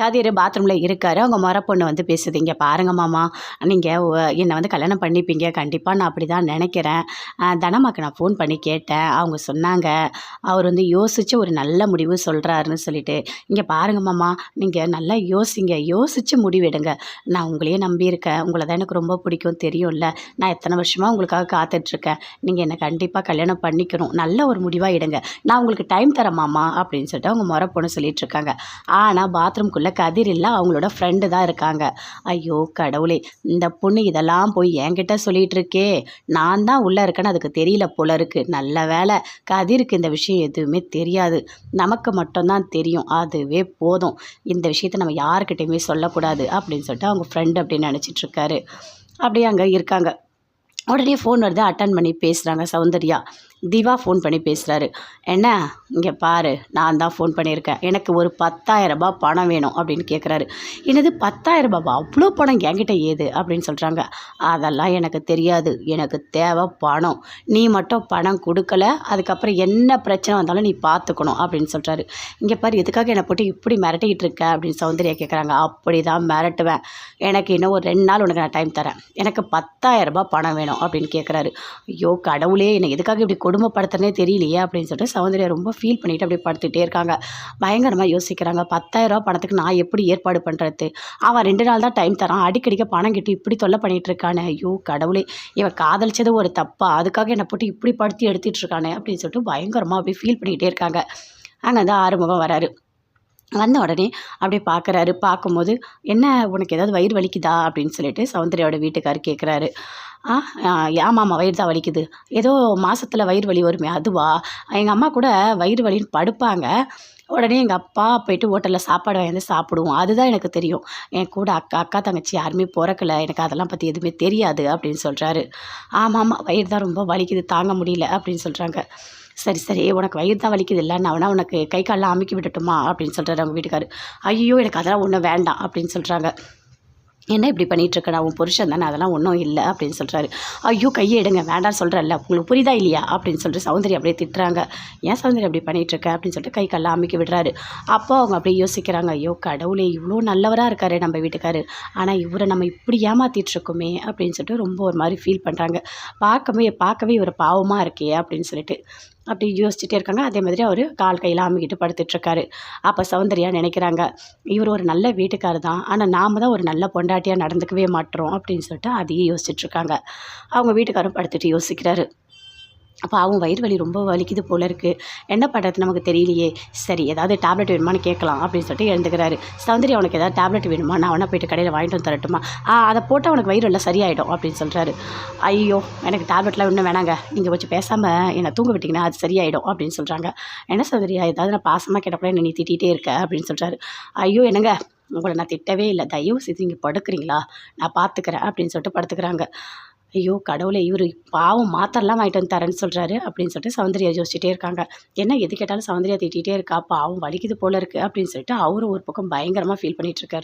கதிர் பாத்ரூமில் இருக்கார். அவங்க முறை பொண்ணு வந்து பேசுது. இங்கே பாருங்க மாமா நீங்கள் என்னை வந்து கல்யாணம் பண்ணிப்பீங்க. கண்டிப்பாக நான் அப்படி தான் நினைக்கிறேன் தனமாக்கு நான் ஃபோன் பண்ணி கேட்டேன். அவங்க சொன்னாங்க. அவர் வந்து யோசித்து ஒரு நல்ல முடிவு சொல்கிறாருன்னு சொல்லிட்டு. இங்கே பாருங்க மாமா நீங்கள் நல்லா யோசிங்க. யோசித்து முடிவெடுங்க. நான் உங்களையே நம்பியிருக்கேன். உங்களை தான் எனக்கு ரொம்ப பிடிக்கும். தெரியும்ல. நான் எத்தனை வருஷமாக உங்களுக்காக காத்துட்ருக்கேன். நீங்கள் என்னை கண்டிப்பாக கல்யாணம் பண்ணிக்கணும். நல்ல ஒரு முடிவாக எடுங்க. நான் உங்களுக்கு டைம் தரேன் மாமா. அப்படின்னு சொல்லிட்டு அவங்க முறை பொண்ணு சொல்லிட்டு இருக்காங்க. ஆனால் பாத்ரூம்குள்ளே கதிர் இல்லை அவங்களோட ஃப்ரெண்டு தான் இருக்காங்க. ஐயோ கடவுளே இந்த பொண்ணு இதெல்லாம் போய் என்கிட்ட சொல்லிட்டு இருக்கே நான் தான் உள்ளே இருக்கேன்னு அதுக்கு தெரியல போல இருக்கு. நல்ல வேலை கதிருக்கு இந்த விஷயம் எதுவுமே தெரியாது. நமக்கு மட்டும்தான் தெரியும். அதுவே போதும். இந்த விஷயத்த நம்ம யாருக்கிட்டையுமே சொல்லக்கூடாது அப்படின்னு சொல்லிட்டு அவங்க ஃப்ரெண்டு அப்படின்னு நினச்சிட்ருக்காரு அப்படியே அங்கே இருக்காங்க. உடனே ஃபோன் வருது அட்டன் பண்ணி பேசுகிறாங்க சௌந்தர்யா. திவா ஃபோன் பண்ணி பேசுகிறாரு என்ன? இங்கே பாரு நான் தான் ஃபோன் பண்ணியிருக்கேன். எனக்கு ஒரு பத்தாயிரம் ரூபாய் பணம் வேணும் அப்படின்னு கேட்குறாரு என்னது பத்தாயிரம் ரூபாய் அவ்வளோ பணம் என்கிட்ட ஏது? அப்படின்னு சொல்கிறாங்க அதெல்லாம் எனக்கு தெரியாது. எனக்கு தேவை பணம். நீ மட்டும் பணம் கொடுக்கல அதுக்கப்புறம் என்ன பிரச்சனை வந்தாலும் நீ பார்த்துக்கணும் அப்படின்னு சொல்கிறாரு இங்கே பாரு எதுக்காக என்னை போட்டு இப்படி மிரட்டிக்கிட்டு இருக்க? அப்படின்னு சௌந்தர்யா கேட்குறாங்க அப்படி தான் மிரட்டுவேன். எனக்கு இன்னும் ஒரு ரெண்டு நாள் உனக்கு நான் டைம் தரேன். எனக்கு பத்தாயிரம் ரூபாய் பணம் வேணும். அப்படின்னு கேட்குறாரு ஐயோ கடவுளே என்னை எதுக்காக இப்படி கொடுமைப்படுத்துறனே தெரியலையே அப்படின்னு சொல்லிட்டு சௌந்தர்யா ரொம்ப ஃபீல் பண்ணிட்டு அப்படியே படுத்துகிட்டே இருக்காங்க. பயங்கரமாக யோசிக்கிறாங்க. பத்தாயிரம் பணத்துக்கு நான் எப்படி ஏற்பாடு பண்ணுறது அவன் ரெண்டு நாள் தான் டைம் தரான். அடிக்கடிக்க பணம் கிட்டு இப்படி தொல்லை பண்ணிகிட்டு இருக்கானே. ஐயோ கடவுளே இவன் காதலிச்சது ஒரு தப்பா? அதுக்காக என்னை போட்டு இப்படி படுத்தி எடுத்துகிட்டு இருக்கானே அப்படின்னு சொல்லிட்டு பயங்கரமாக அப்படியே ஃபீல் பண்ணிகிட்டே இருக்காங்க. அங்கே வந்து ஆறுமுகம் வராரு. வந்த உடனே அப்படியே பார்க்குறாரு பார்க்கும்போது என்ன உனக்கு ஏதாவது வயிறு வலிக்குதா? அப்படின்னு சொல்லிட்டு சௌந்தர்யாவோட வீட்டுக்கார் கேட்குறாரு ஆ ஆமாம்மா வயிறு தான் வலிக்குது. ஏதோ மாதத்தில் வயிறு வலி வருமே அதுவா? எங்கள் அம்மா கூட வயிறு வலின்னு படுப்பாங்க. உடனே எங்கள் அப்பா போயிட்டு ஹோட்டலில் சாப்பாடு வாங்கி சாப்பிடுவோம். அதுதான் எனக்கு தெரியும். என் கூட அக்கா அக்கா தங்கச்சி யாருமே பிறக்கல. எனக்கு அதெல்லாம் பற்றி எதுவுமே தெரியாது அப்படின்னு சொல்கிறாரு ஆமாம் ஆமாம் வயிறு தான் ரொம்ப வலிக்குது. தாங்க முடியல அப்படின்னு சொல்கிறாங்க சரி சரி உனக்கு வயிறு தான் வலிக்குது இல்லை நான் வேணா உனக்கு கை காலெலாம் அமுக்கி விட்டுட்டுமா அப்படின்னு சொல்கிறாரு அவங்க வீட்டுக்காரு. ஐயோ எனக்கு அதெல்லாம் ஒன்றும் வேண்டாம் அப்படின்னு சொல்கிறாங்க என்ன இப்படி பண்ணிகிட்டு இருக்க? உன் புருஷன் தானே அதெல்லாம் ஒன்றும் இல்லை அப்படின்னு சொல்கிறாரு ஐயோ கையை எடுங்க வேண்டாம்னு சொல்கிறல்ல உங்களுக்கு புரியுதா இல்லையா? அப்படின்னு சொல்லிட்டு சௌந்தரி அப்படியே திட்டுறாங்க. ஏன் சௌந்தரி அப்படி பண்ணிட்டு இருக்க? அப்படின்னு சொல்லிட்டு கை கல்லாம் அமைக்க விடுறாரு. அப்போ அவங்க அப்படியே யோசிக்கிறாங்க ஐயோ கடவுளே இவ்வளோ நல்லவராக இருக்காரு நம்ம வீட்டுக்காரு. ஆனால் இவரை நம்ம இப்படி ஏமாற்றிட்டுருக்கோமே அப்படின்னு சொல்லிட்டு ரொம்ப ஒரு மாதிரி ஃபீல் பண்ணுறாங்க பார்க்கவே பார்க்கவே இவர் பாவமாக இருக்கே அப்படின்னு சொல்லிட்டு. அப்படி யோசிச்சுட்டே இருக்காங்க. அதே மாதிரி அவர் கால் கையில் அமுக்கிட்டு படுத்துட்ருக்காரு. அப்போ சௌந்தர்யா நினைக்கிறாங்க இவர் ஒரு நல்ல வீட்டுக்காரர் தான் ஆனால் நாம் தான் ஒரு நல்ல பொண்டாட்டியாக நடந்துக்கவே மாட்டோம். அப்படின்னு சொல்லிட்டு அதையே யோசிச்சுட்ருக்காங்க. அவங்க வீட்டுக்காரரும் படுத்துட்டு யோசிக்கிறாரு. அப்போ வயிறு வலி ரொம்ப வலிக்குது போல இருக்குது என்ன பண்ணுறது நமக்கு தெரியலையே. சரி ஏதாவது டேப்லெட் வேணுமான்னு கேட்கலாம் அப்படின்னு சொல்லிட்டு எழுந்துக்கிறாரு. சௌந்தரி உனக்கு ஏதாவது டேப்லெட் வேணுமா? நான் வேணா போயிட்டு கடையில் வாங்கிட்டு வந்து தரட்டுமா? ஆ அதை போட்டால் அவனுக்கு வயிறு எல்லாம் சரியாயிடும் அப்படின்னு சொல்கிறாரு ஐயோ எனக்கு டேப்லெட்லாம் இன்னும் வேணாங்க. நீங்கள் வச்சு பேசாமல் என்னை தூங்க விட்டிங்கன்னா அது சரியாயிடும் அப்படின்னு சொல்கிறாங்க என்ன சௌந்தர்யா ஏதாவது நான் பாசமாக கேட்டப்பல நீ திட்டிகிட்டே இருக்க அப்படின்னு சொல்கிறாரு ஐயோ என்னங்க? உங்களை நான் திட்டவே இல்லை. தயவு செய்து நீங்கள் படுக்கிறீங்களா? நான் பார்த்துக்கிறேன் அப்படின்னு சொல்லிட்டு படுத்துக்கிறாங்க. ஐயோ கடவுளே இவர் பாவம் மாத்திரலாம் வாங்கிட்டு வந்து தரேன்னு சொல்கிறாரு அப்படின்னு சொல்லிட்டு சௌந்தர்யா யோசிச்சுட்டே இருக்காங்க. என்ன எது கேட்டாலும் சௌந்தர்யா திட்டிகிட்டே இருக்கா? பாவம் வலிக்குது போல இருக்குது அப்படின்னு சொல்லிட்டு அவரும் ஒரு பக்கம் பயங்கரமாக ஃபீல் பண்ணிகிட்டு இருக்காரு.